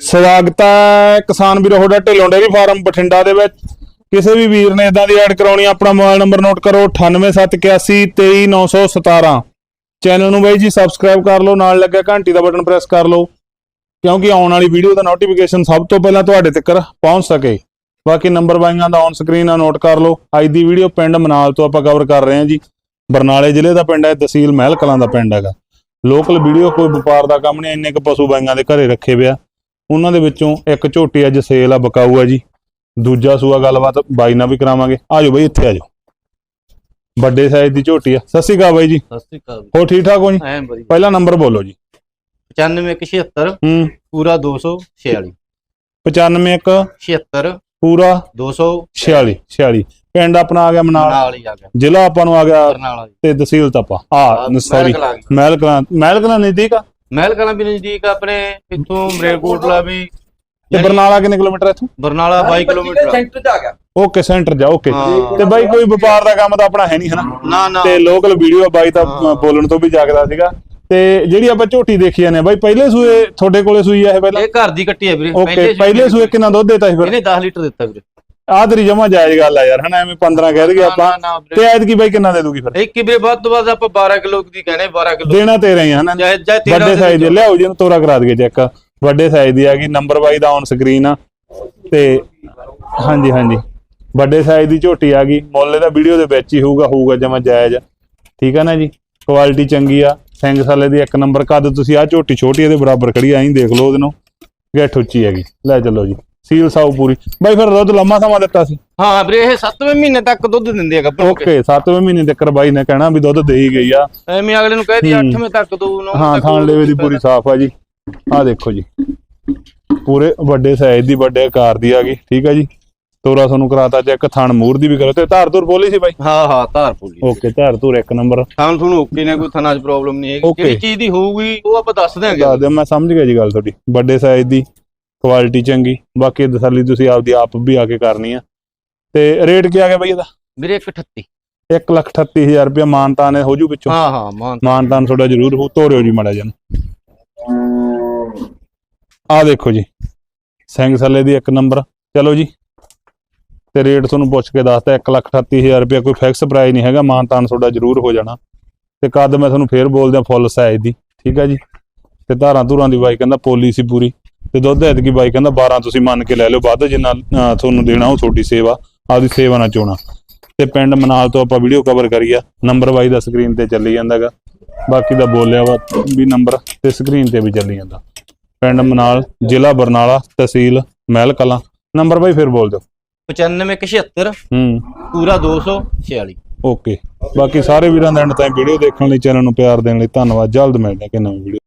ਸਵਾਗਤ ਹੈ ਕਿਸਾਨ ਵੀਰੋ, ਤੁਹਾਡਾ ਢਿੱਲੋਂ ਡੇਰੀ ਫਾਰਮ ਬਠਿੰਡਾ ਦੇ ਵਿੱਚ। ਕਿਸੇ ਵੀ ਵੀਰ ਨੇ ਇਦਾਂ ਦੀ ਐਡ ਕਰਾਉਣੀ ਆਪਣਾ ਮੋਬਾਈਲ ਨੰਬਰ ਨੋਟ ਕਰੋ 9871823917 ਚੈਨਲ ਨੂੰ ਬਾਈ ਜੀ, ਸਬਸਕ੍ਰਾਈਬ ਕਰ ਲਓ, ਨਾਲ ਲੱਗਿਆ ਘੰਟੀ ਦਾ ਬਟਨ ਪ੍ਰੈਸ ਕਰ ਲਓ, ਕਿਉਂਕਿ ਆਉਣ ਵਾਲੀ ਵੀਡੀਓ ਦਾ ਨੋਟੀਫਿਕੇਸ਼ਨ ਸਭ ਤੋਂ ਪਹਿਲਾਂ ਤੁਹਾਡੇ ਤੱਕ ਪਹੁੰਚ ਸਕੇ। ਬਾਕੀ ਨੰਬਰ ਬਾਈਆਂ ਦਾ ਔਨ ਸਕਰੀਨ ਆ ਨੋਟ ਕਰ ਲਓ। ਅੱਜ ਦੀ ਵੀਡੀਓ ਪਿੰਡ ਮਨਾਲ ਤੋਂ ਆਪਾਂ ਕਵਰ ਕਰ ਰਹੇ ਹਾਂ ਜੀ। ਬਰਨਾਲੇ ਜ਼ਿਲ੍ਹੇ ਦਾ ਪਿੰਡ ਹੈ, ਤਹਿਸੀਲ ਮਹਿਲ ਕਲਾਂ ਦਾ ਪਿੰਡ ਹੈਗਾ। ਲੋਕਲ ਵੀਡੀਓ, ਕੋਈ ਵਪਾਰ ਦਾ ਕੰਮ ਨਹੀਂ, ਇੰਨੇ ਕੁ ਪਸ਼ੂ ਬਾਈਆਂ ਦੇ ਘਰੇ ਰੱਖੇ ਪਿਆ ਉਹਨਾਂ ਦੇ ਵਿੱਚੋਂ ਇੱਕ ਝੋਟੀ ਅੱਜ ਸੇਲ ਆ ਬਕਾਊ ਆ ਜੀ। ਦੂਜਾ ਸੂਆ ਗੱਲਬਾਤ ਬਾਈ ਨਾਲ ਵੀ ਕਰਾਵਾਂਗੇ। ਆਜੋ ਬਾਈ ਇੱਥੇ ਆਜੋ। ਵੱਡੇ ਸਾਈਜ਼ ਦੀ ਝੋਟੀ ਆ। ਸਤਿ ਸ਼੍ਰੀ ਅਕਾਲ ਬਾਈ ਜੀ। ਸਤਿ ਸ੍ਰੀ ਅਕਾਲ। ਹੋ ਠੀਕ ਠਾਕ ਹੋ ਜੀ? ਐਂ ਪਹਿਲਾ ਨੰਬਰ ਬੋਲੋ ਜੀ। 9576 ਹੂੰ। ਪੂਰਾ 246 95 ਇੱਕ 76 ਪੂਰਾ 246 46 46 ਪਿੰਡ ਆਪਣਾ ਆ ਗਿਆ ਮਨਾਲ। ਨਾਲ ਹੀ ਆ ਗਿਆ। ਜ਼ਿਲ੍ਹਾ ਆਪਾਂ ਨੂੰ ਆ ਗਿਆ ਬਰਨਾਲਾ ਜੀ ਤੇ ਤਹਿਸੀਲ ਤਪਾ ਆ ਸੌਰੀ। ਮਹਿਲ ਕਲਾਂ ਮਹਿਲ ਕਲਾਂ ਨਜ਼ਦੀਕ ਆ। ਮਹਿਲ ਕਲਾਂ ਵੀ ਨਜ਼ਦੀਕ ਆ ਆਪਣੇ ਇੱਥੋਂ ਮਰੇਕੋਟਲਾ ਵੀ। ਤੇ ਬਰਨਾਲਾ ਕਿੰਨੇ ਕਿਲੋਮੀਟਰ ਇੱਥੋਂ? ਬਰਨਾਲਾ 22 ਕਿਲੋਮੀਟਰ ਆ। ਸੈਂਟਰ ਚ ਆ ਗਿਆ। ਓਕੇ ਸੈਂਟਰ ਜਾ ਓਕੇ। ਹਾਂ। ਤੇ ਬਾਈ ਕੋਈ ਵਪਾਰ ਦਾ ਕੰਮ ਤਾਂ ਆਪਣਾ ਹੈ ਨਹੀਂ ਹਨਾ? ਨਾ ਨਾ। ਤੇ ਲੋਕਲ ਵੀਡੀਓ ਬਾਈ ਤਾਂ ਹਾਂ। ਬੋਲਣ ਤੋਂ ਵੀ ਜਾਗਦਾ ਸੀਗਾ। ਤੇ ਜਿਹੜੀ ਆਪਾਂ ਝੋਟੀ ਦੇਖੀ ਜਾਂਦੇ ਆ ਬਾਈ ਪਹਿਲੇ ਸੂਏ ਤੁਹਾਡੇ ਕੋਲੇ ਸੂਈ ਆ ਇਹ ਪਹਿਲਾਂ? ਇਹ ਘਰ ਦੀ ਕੱਟੀ ਹੈ ਵੀਰੇ ਓਕੇ ਪਹਿਲੇ ਸੂਏ ਕਿੰਨਾ ਦੁੱਧ ਦਿੱਤਾ ਸੀ ਫਿਰ? ਇਹਨੇ 10 ਲੀਟਰ ਦਿੱਤਾ ਵੀਰੇ। ਆਹ ਤੇਰੀ ਜਮਾ ਜਾਇਜ਼ ਗੱਲ ਆ ਯਾਰ ਹਨਾ ਐਵੇਂ 15 ਕਹਿ ਦਈਏ ਆਪਾਂ। ਨਾ, ਨਾ, ਤੇ ਐਤਕੀ ਬਾਈ ਕਿੰਨਾ ਦੇ ਦੂਗੀ ਫਿਰ? ਇੱਕ ਹੀ ਵੀਰੇ ਵੱਧ ਤੋਂ ਵੱਧ ਆਪਾਂ 12 ਕਿਲੋ ਦੀ ਕਹਿੰਦੇ 12 ਕਿਲੋ। ਦੇਣਾ ਤੇਰਾ ਹੀ ਆ ਹਨਾ। ਜਾਇ ਜਾਇ ਵੱਡੇ ਸਾਈਜ਼ ਦੇ ਲਿਆਓ ਜੀ ਇਹਨੂੰ ਤੋਰਾ ਕਰਾ ਦਈਏ ਚੈੱਕ ਵੱਡੇ ਸਾਈਜ਼ ਦੀ ਆ ਗਈ ਨੰਬਰ ਬਾਈ ਦਾ ਔਨ ਸਕਰੀਨ ਆ। ਤੇ ਹਾਂਜੀ ਹਾਂਜੀ। ਵੱਡੇ ਸਾਈਜ਼ ਦੀ ਝੋਟੀ ਆ ਗਈ। ਮੁੱਲ ਇਹਦਾ ਵੀਡੀਓ ਦੇ ਵਿੱਚ ਹੀ ਹੋਊਗਾ ਹੋਊਗਾ ਜਮਾ ਜਾਇਜ਼। ਠੀਕ ਆ ਨਾ ਜੀ? ਕੁਆਲਿਟੀ ਚੰਗੀ ਆ। ਸਿੰਘ ਸਾਲੇ ਦੀ ਇੱਕ ਨੰਬਰ ਕੱਦ ਤੁਸੀਂ ਆ ਝੋਟੀ ਛੋਟੀ ਇਹਦੇ ਬਰਾਬਰ ਖੜੀ ਆਈ ਦੇਖ ਲਓ ਉਹਦੇ ਨੂੰ ਗਿੱਠ ਉੱਚੀ ਹੈਗੀ। ਲੈ ਚੱਲੋ ਜੀ। ਸੀਲ ਸਾਊ ਪੂਰੀ। ਬਾਈ ਫਿਰ ਦੁੱਧ ਲੰਮਾ ਸਮਾਂ ਦਿੱਤਾ ਸੀ। ਹਾਂ ਵੀਰੇ ਇਹ 7ਵੇਂ ਮਹੀਨੇ ਤੱਕ ਦੁੱਧ ਦਿੰਦੇ ਆ ਗੱਭਰੂ ਓਕੇ 7ਵੇਂ ਮਹੀਨੇ ਤੱਕ ਬਾਈ ਨੇ ਕਹਿਣਾ ਵੀ ਦੁੱਧ ਦੇ ਹੀ ਗਈ ਆ। ਐਵੇਂ ਅਗਲੇ ਨੂੰ ਕਹਿ ਦੀ 8ਵੇਂ ਤੱਕ ਤੂੰ 9ਵੇਂ ਹਾਂ ਥਾਣ ਲੇਵੇ ਦੀ ਪੂਰੀ ਸਾਫ਼ ਆ ਜੀ। ਆ ਦੇਖੋ ਜੀ। ਪੂਰੇ ਵੱਡੇ ਸਾਈਜ਼ ਦੀ ਵੱਡੇ ਆਕਾਰ ਦੀ ਆ ਗਈ ਠੀਕ ਆ ਜੀ। ਤੋਰਾ ਤੁਹਾਨੂੰ ਕਰਾਤਾ ਚੈੱਕ ਥਣ ਮੂਰ ਦੀ ਵੀ ਕਰੋ। ਤੇ ਧਾਰ ਧੁਰ ਬੋਲੀ ਸੀ ਬਾਈ? ਹਾਂ ਹਾਂ ਧਾਰ ਪੂਲੀ ਓਕੇ ਧਾਰ ਧੁਰ ਇੱਕ ਨੰਬਰ ਸਾਨੂੰ ਤੁਹਾਨੂੰ ਓਕੇ ਨੇ ਕੋਈ ਥਣਾ 'ਚ ਪ੍ਰੋਬਲਮ ਨਹੀਂ ਹੈਗੀ. ਜਿਹੜੀ ਚੀਜ਼ ਦੀ ਹੋਊਗੀ ਉਹ ਆਪਾਂ ਦੱਸ ਦਿਆਂਗੇ। ਦੱਸ ਦਿਓ ਮੈਂ ਸਮਝ ਗਿਆ ਜੀ ਗੱਲ ਤੁਹਾਡੀ। ਵੱਡੇ ਸਾਈਜ਼ ਦੀ ਕੁਆਲਿਟੀ ਚੰਗੀ ਬਾਕੀ ਤਸੱਲੀ ਤੁਸੀਂ ਆਪਦੀ ਆਪ ਵੀ ਆ ਕੇ ਕਰਨੀ ਆ। ਤੇ ਰੇਟ ਕੀ ਆ ਗਿਆ ਬਾਈ ਇਹਦਾ? ਵੀਰੇ 138 138000 ਰੁਪਏ ਮਾਨਤਾਨ ਹੋ ਜੂ ਵਿੱਚੋਂ ਹਾਂ ਹਾਂ ਮਾਨ ਮਾਨਤਾਨ ਤੁਹਾਡਾ ਜ਼ਰੂਰ ਹੋ ਤੋਰਿਓ ਜੀ ਮਾੜਾ ਜਨ ਆ ਦੇਖੋ ਜੀ ਸਿੰਘ ਸੱਲੇ ਦੀ ਇੱਕ ਨੰਬਰ ਚਲੋ ਜੀ ਤੇ ਰੇਟ ਤੁਹਾਨੂੰ ਪੁੱਛ ਕੇ ਦੱਸਤਾ 138000 ਰੁਪਏ ਕੋਈ ਫਿਕਸ ਪ੍ਰਾਈਸ ਨਹੀਂ ਹੈਗਾ ਮਾਨਤਾਨ ਤੁਹਾਡਾ ਜ਼ਰੂਰ ਹੋ ਜਾਣਾ। ਤੇ ਕਦ ਮੈਂ ਤੁਹਾਨੂੰ ਫੇਰ ਬੋਲਦਿਆਂ ਫੁੱਲ ਸਾਈਜ਼ ਦੀ ਠੀਕ ਹੈ ਜੀ। ਤੇ ਧਾਰਾਂ ਧੁਰਾਂ ਦੀ ਬਾਈ ਕਹਿੰਦਾ ਪੋਲੀ ਸੀ ਪੂਰੀ। ਤੇ ਦੁੱਧ ਐਤਕੀ ਬਾਈ ਕਹਿੰਦਾ 12 ਤੁਸੀਂ ਮੰਨ ਕੇ ਲੈ ਲਿਓ ਵੱਧ ਜਿੰਨਾ ਤੁਹਾਨੂੰ ਦੇਣਾ ਉਹ ਤੁਹਾਡੀ ਸੇਵਾ ਆਪਦੀ ਸੇਵਾ ਨਾਲ ਚੋਣਾ। ਤੇ ਪਿੰਡ ਮਨਾਲ ਤੋਂ ਆਪਾਂ ਵੀਡੀਓ ਕਵਰ ਕਰੀ ਆ ਨੰਬਰ ਬਾਈ ਦਾ ਸਕਰੀਨ ਤੇ ਚੱਲੀ ਜਾਂਦਾਗਾ। ਬਾਕੀ ਦਾ ਬੋਲਿਆ ਵਾ ਵੀ ਨੰਬਰ ਤੇ ਸਕਰੀਨ ਤੇ ਵੀ ਚੱਲੀ ਜਾਂਦਾ। ਪਿੰਡ ਮਨਾਲ ਜ਼ਿਲ੍ਹਾ ਬਰਨਾਲਾ ਤਹਿਸੀਲ ਮਹਿਲ ਕਲਾਂ। ਨੰਬਰ ਬਾਈ ਫਿਰ ਬੋਲ ਦਿਓ। 9576 ਹੂੰ। ਪੂਰਾ 246 ਓਕੇ। ਬਾਕੀ ਸਾਰੇ ਵੀਰਾਂ ਦਾ ਐਂਡ ਤਾਈਂ ਵੀਡੀਓ ਦੇਖਣ ਲਈ ਚੈਨਲ ਨੂੰ ਪਿਆਰ ਦੇਣ ਲਈ ਧੰਨਵਾਦ। ਜਲਦ ਮਿਲਦੇ ਹਾਂ ਕਿ ਨਵੀਂ ਵੀਡੀਓ